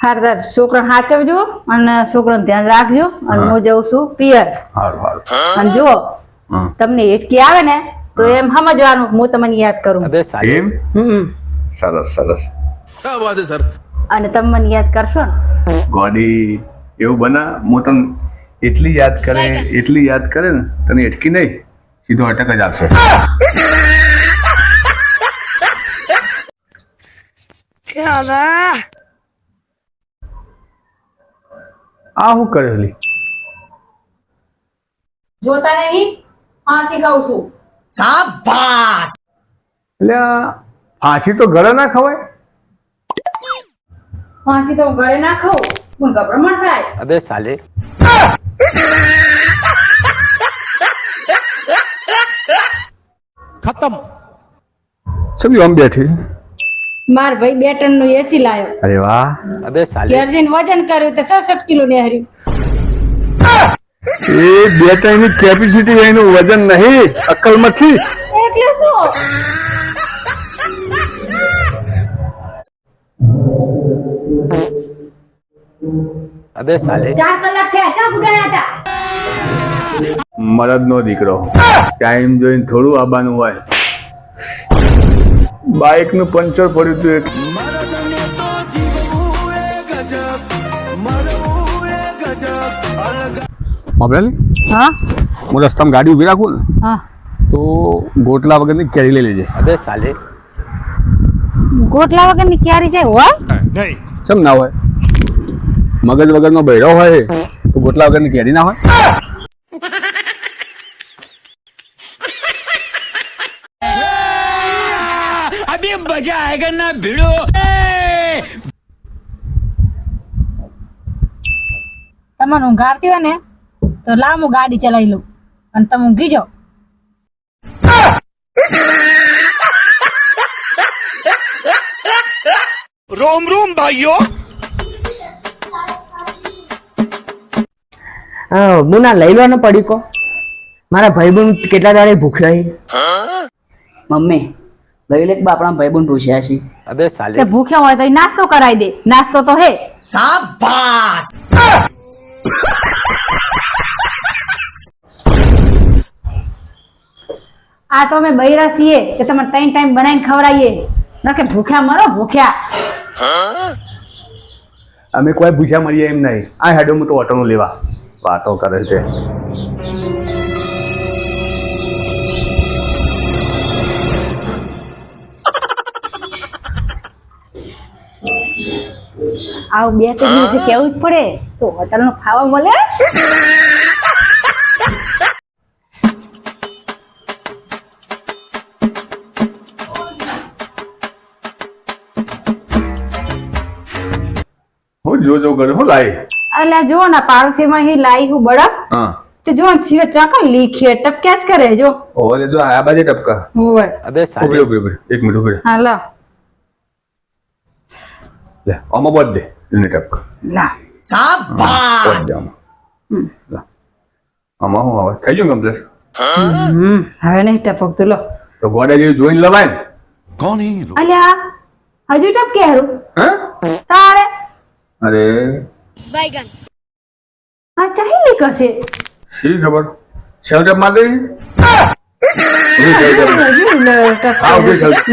હારદાર છોકરા સાચવજો અને છોકરાનું ધ્યાન રાખજો અને હું. જઉં છું પિયર. અને જુઓ તમને એટકી આવે ને તો એમ સમજવાનું હું તમને યાદ કરું. સરસ સરસ. સર? અને તમે મને યાદ કરશો ને. ગોડી એવું બના હું તમને એટલી યાદ કરે એટલી યાદ કરે ને તને એટકી નહીં સીધો અટક જ આપશે. ક્યાં આ હું કરેલી? જોતા નહીં ફાંસી ખાઉં છું. સાબાસ એટલે ફાંસી તો ગળે ના ખવાય? ફાંસી તો ગળે ના ખાવ પણ ગભરામણ થાય. અબે સાલે. ખતમ. સમજો આમ બેઠી? માર ભાઈ બે ટનનું એસી લાયો. અરે વાહ. અબે સાલે. અર્જુન વજન કર્યું તો 67 કિલો ને હર્યું એ બે ટનની કેપેસિટી એનું વજન નહીં અકલ મથી એટલે શું? અબે સાલે. 4 કલાક થયા. ચા ઉડાયા હતા. મરદ નો દીકરો. ટાઈમ જોઈને થોડું આબાનું હોય. બાઇકનું પંચર પડ્યું હતું એટલે હા. હું રસ્તામાં ગાડી ઊભી રાખું ને હા. તો ગોટલા વગરની કેરી લઈ લેજે. અબે સાલે ગોટલા વગરની કેરી છે હોય? નહીં. ચમ ના હોય? મગજ વગરનો બૈરો હોય તો ગોટલા વગરની કેરી ના હોય? अभी मजा आएगा ना भिड़ो તમને ઊંઘ આવતી હોય ને તો લાવ હું ગાડી ચલાવી લઉં અને તમે ઊંઘી જાઓ रोम रोम भाइयों મુના લઈ લો ને પડીકો મારા ભાઈબંધ કેટલા દાડે ભૂખ્યા છે મમ્મી લઈ લે બાપણા ભાઈબંધ પૂછ્યા છે? અબે સાલે. ભૂખ્યા હોય તો નાસ્તો કરાવી દે. નાસ્તો તો હે. શાબાશ! આ તો અમે બૈરા છીએ કે તમે ત્રણ ટાઈમ બનાવીને ખવડાવીએ. ના કે ભૂખ્યા મરો ભૂખ્યા. અમે કોઈ ભૂખ્યા મરીએ એમ નહીં. આ હેડો હું તો ઓટોનું લેવા. વાતો કરે છે. આવ બે ત્રણ દિવસે કેવું જ પડે. તો હોટલનું ખાવા મળે? હું જોજો તે જો છે લીખે ટપક્યા જ કરે જો આ બાજે ટપકા. હોય. અબે લે, Ama bodde. Yine kapı. લા શાબાશ Bodde ama. La. Ama ama ama. Kaçın kamdır. હમ, હવે નહીં ટપક તું લો તો ગોડા જેવી જોઈને લવાય ને કોણ એ લોકો અલ્યા હજુ ટપકે હારું હે તારે અરે આ ચાહી લી કશે શી ખબર સેલ ટેપ મારી દઈએ? એ સેલ ટેપ. હજુ લ- ટપકે. આવ જે સેલ ટેપ.